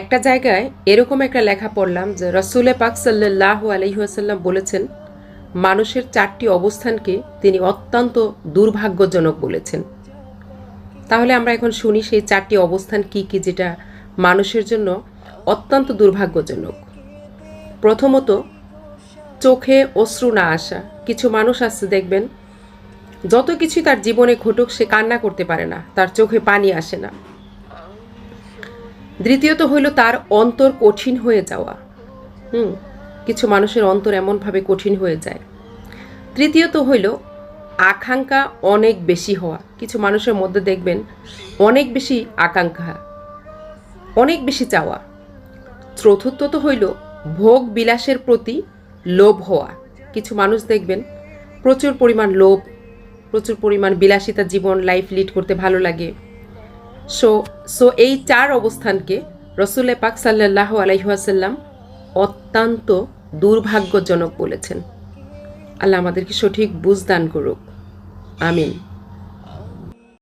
একটা জায়গায় এরকম একটা লেখা পড়লাম যে রসুলে পাক সাল্লাহ আলহিহাসাল্লাম বলেছেন, মানুষের চারটি অবস্থানকে তিনি অত্যন্ত দুর্ভাগ্যজনক বলেছেন। তাহলে আমরা এখন শুনি সেই চারটি অবস্থান কি কি যেটা মানুষের জন্য অত্যন্ত দুর্ভাগ্যজনক। প্রথমত, চোখে অশ্রু না আসা। কিছু মানুষ আসছে দেখবেন, যত কিছু তার জীবনে ঘটুক, সে কান্না করতে পারে না, তার চোখে পানি আসে না। দ্বিতীয়ত হইল তার অন্তর কঠিন হয়ে যাওয়া। হুম, কিছু মানুষের অন্তর এমনভাবে কঠিন হয়ে যায়। তৃতীয়ত হইল আকাঙ্ক্ষা অনেক বেশি হওয়া। কিছু মানুষের মধ্যে দেখবেন অনেক বেশি আকাঙ্ক্ষা, অনেক বেশি চাওয়া। চতুর্থত হইল ভোগ বিলাসের প্রতি লোভ হওয়া। কিছু মানুষ দেখবেন প্রচুর পরিমাণ লোভ, প্রচুর পরিমাণ বিলাসিতা জীবন লাইফ লিড করতে ভালো লাগে। সো সো এই চার অবস্থানকে রসুলে পাক সাল্লাহ আলাইহাসাল্লাম অত্যন্ত দুর্ভাগ্যজনক বলেছেন। আল্লাহ আমাদেরকে সঠিক বুঝদান করুক। আমিন।